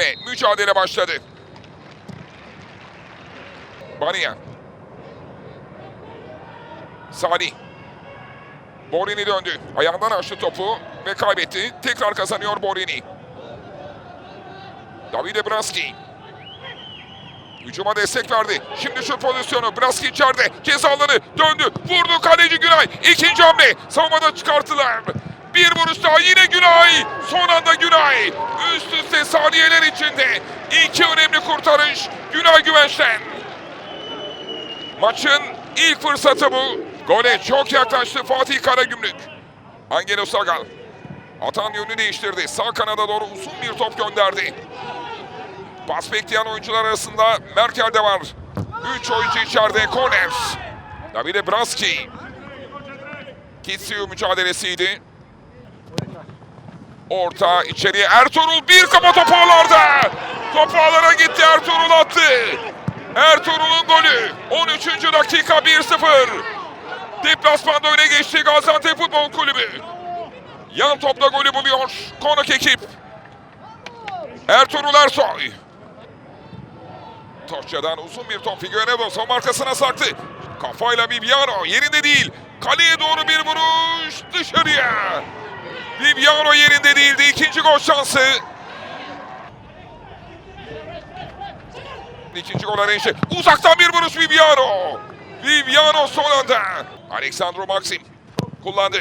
Ve mücadele başladı. Bania. Salih. Borini döndü. Ayağından açtı topu ve kaybetti. Tekrar kazanıyor Borini. Davide Braski. Hücuma destek verdi. Şimdi şu pozisyonu. Braski içeride. Ceza alanı döndü. Vurdu kaleci Günay. İkinci hamle. Savunmada çıkarttılar. Bir vuruş daha yine Günay. Son anda Günay. Üst üste saniyeler içinde. iki önemli kurtarış. Günay Güvenç'ten. Maçın ilk fırsatı bu. Gole çok yaklaştı Fatih Karagümrük. Angelo Sagal. Atan yönünü değiştirdi. Sağ kanada doğru uzun bir top gönderdi. Pas bekleyen oyuncular arasında Merkel de var. Üç oyuncu içeride. Korner. Davide Braski. Kitsiu mücadelesiydi. Orta içeriye Ertuğrul bir kafa topu ağlarda. Ağlara gitti Ertuğrul attı. Ertuğrul'un golü. 13. dakika 1-0. Deplasmanda öne geçti Gaziantep Futbol Kulübü. Yan topla golü buluyor konuk ekip. Ertuğrul Ersoy. Toşça'dan uzun bir top Figueiredo son markasına sarktı. Kafayla Viviano yerinde değil. Kaleye doğru bir vuruş dışarıya. Viviano yerinde değildi. İkinci gol şansı. İkinci gol arayışı. Uzaktan bir vuruş Viviano. Viviano son anda. Alexandro Maxim kullandı.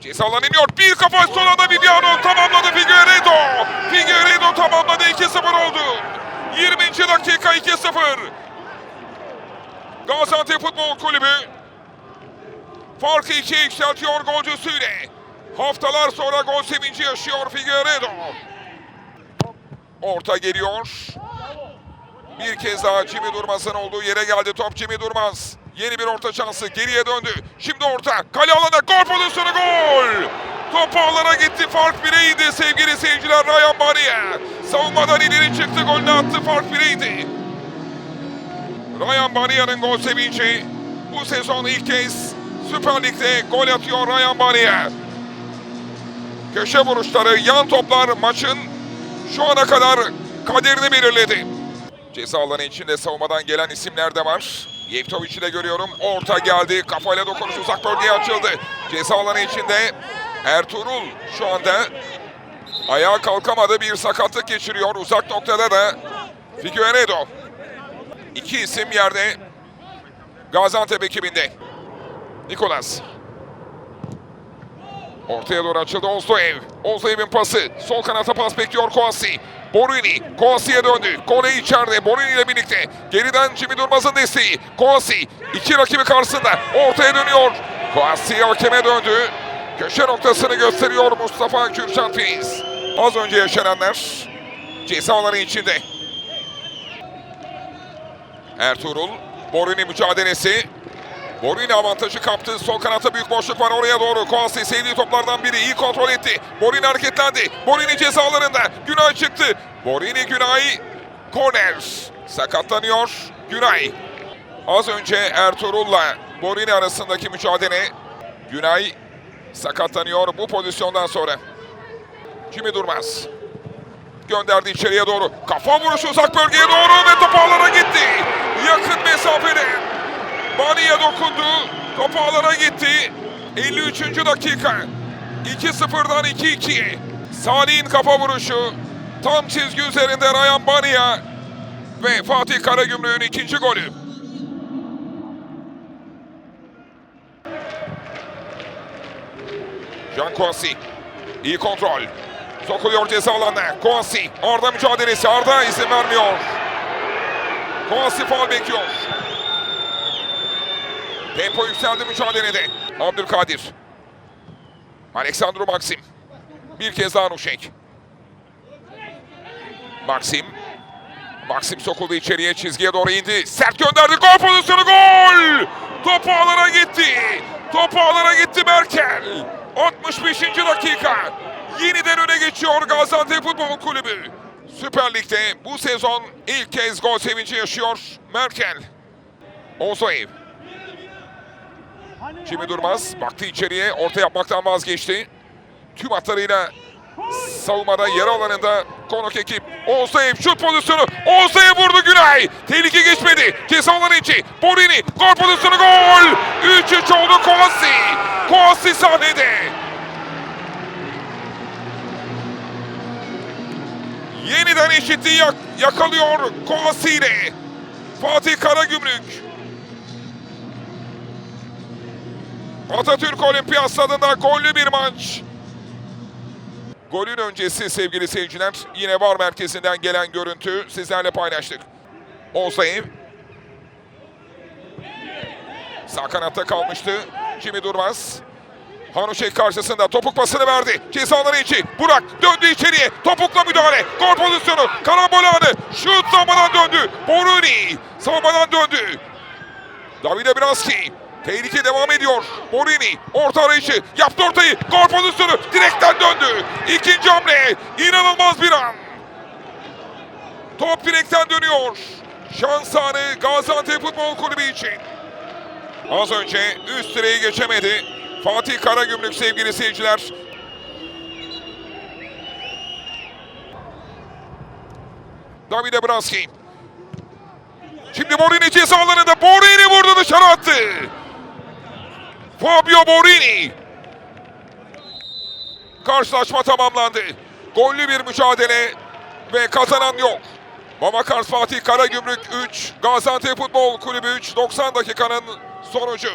Ceza iniyor. Bir kafa son anda Viviano tamamladı Figueiredo. Figueiredo tamamladı. 2-0 oldu. 20. dakika 2-0. Gaziantep Futbol Kulübü farkı ikiye yükseltiyor golcüsüyle. Haftalar sonra gol sevinci yaşıyor Figueiredo. Orta geliyor. Bir kez daha Jimmy Durmaz'ın olduğu yere geldi top Jimmy Durmaz. Yeni bir orta şansı geriye döndü. Şimdi orta kale alana gol pozisyonu gol. Top ağlara gitti fark bireydi sevgili seyirciler Ryan Bania. Savunmadan ileri çıktı golünü attı fark bireydi. Ryan Bania'nın gol sevinci. Bu sezon ilk kez Süper Lig'de gol atıyor Ryan Bania. Köşe vuruşları, yan toplar maçın şu ana kadar kaderini belirledi. Ceza alanı içinde savunmadan gelen isimler de var. Yevtovic'i de görüyorum. Orta geldi. Kafayla dokunuş uzak bölgeye açıldı. Ceza alanı içinde Ertuğrul şu anda ayağa kalkamadı. Bir sakatlık geçiriyor. Uzak noktada da Figueiredo. İki isim yerde Gaziantep ekibinde. Nikolas. Ortaya doğru açıldı Ozdoev. Ozdoev'in pası. Sol kanata pas bekliyor Koasi. Borini. Koasi'ye döndü. Kole içeride. Borini ile birlikte. Geriden Jimmy Durmaz'ın desteği. Koasi. iki rakibi karşısında. Ortaya dönüyor. Koasi hakeme döndü. Köşe noktasını gösteriyor Mustafa Kürşat Filiz. Az önce yaşananlar ceza içinde. Ertuğrul. Borini mücadelesi. Borini avantajı kaptı. Sol kanatta büyük boşluk var oraya doğru. Koasi sevdiği toplardan biri. iyi kontrol etti. Borini hareketlendi. Borini cezalarında. Günay çıktı. Borini Günay. Korner. Sakatlanıyor. Günay. Az önce Ertuğrul'la Borini arasındaki mücadele. Günay sakatlanıyor bu pozisyondan sonra. Jimmy Durmaz. Gönderdi içeriye doğru. Kafa vuruşu uzak bölgeye doğru ve top ağlara gitti. Yakın mesafede. Bani'ye dokundu. Top ağlara gitti. 53. dakika. 2-0'dan 2-2'ye. Salih'in kafa vuruşu. Tam çizgi üzerinde Ryan Bania. Ve Fatih Karagümrük'ün ikinci golü. Jean Kouassi. İyi kontrol. Sokuluyor ceza alanına. Kouassi. Arda mücadelesi. Arda izin vermiyor. Kouassi faul bekliyor. Tempo yükseldi mücadelede. Abdülkadir. Aleksandro Maxim. Bir kez daha Nuşek. Maxim. Maxim sokuldu içeriye çizgiye doğru indi. Sert gönderdi. Gol pozisyonu gol. Top ağlara gitti. Top ağlara gitti Merkel. 65. dakika. Yeniden öne geçiyor Gaziantep Futbol Kulübü. Süper Lig'de bu sezon ilk kez gol sevinci yaşıyor Merkel. Ozoev. Jimmy Durmaz baktı içeriye orta yapmaktan vazgeçti. Tüm hatlarıyla Savunmada yarı alanında konuk ekip. Oğuzayıp şut pozisyonu. Oğuzayıp vurdu Günay. Tehlike geçmedi. Ceza alanı içi. Borini. Gol pozisyonu gol. 3-3 oldu Kovasi. Kovasi sahnede. Yeniden eşitliği yak- yakalıyor Kovasi ile. Fatih Karagümrük. Atatürk Olimpiyat Stadı'nda gollü bir maç. Golün öncesi sevgili seyirciler yine VAR merkezinden gelen görüntü sizlerle paylaştık. Oğuzay'ı sağ kanatta kalmıştı. Jimmy Durmaz. Hanuşek karşısında topuk pasını verdi. Cezaları içi. Burak döndü içeriye. Topukla müdahale. Gol pozisyonu. Karambol anı. Şut savunmadan döndü. Boruni savunmadan döndü. Davide Braski. Tehlike devam ediyor. Borini orta arayışı yaptı ortayı. Gol pozisyonu direkten döndü. İkinci hamle. İnanılmaz bir an. Top direkten dönüyor. Şans anı Gaziantep Futbol Kulübü için. Az önce üst direği geçemedi. Fatih Karagümrük sevgili seyirciler. Davide Braski. Şimdi Borini ceza alanında Borini vurdu dışarı attı. Fabio Borini. Karşılaşma tamamlandı. Gollü bir mücadele ve kazanan yok. Babakars Fatih Karagümrük 3, Gaziantep Futbol Kulübü 3, 90 dakikanın sonucu.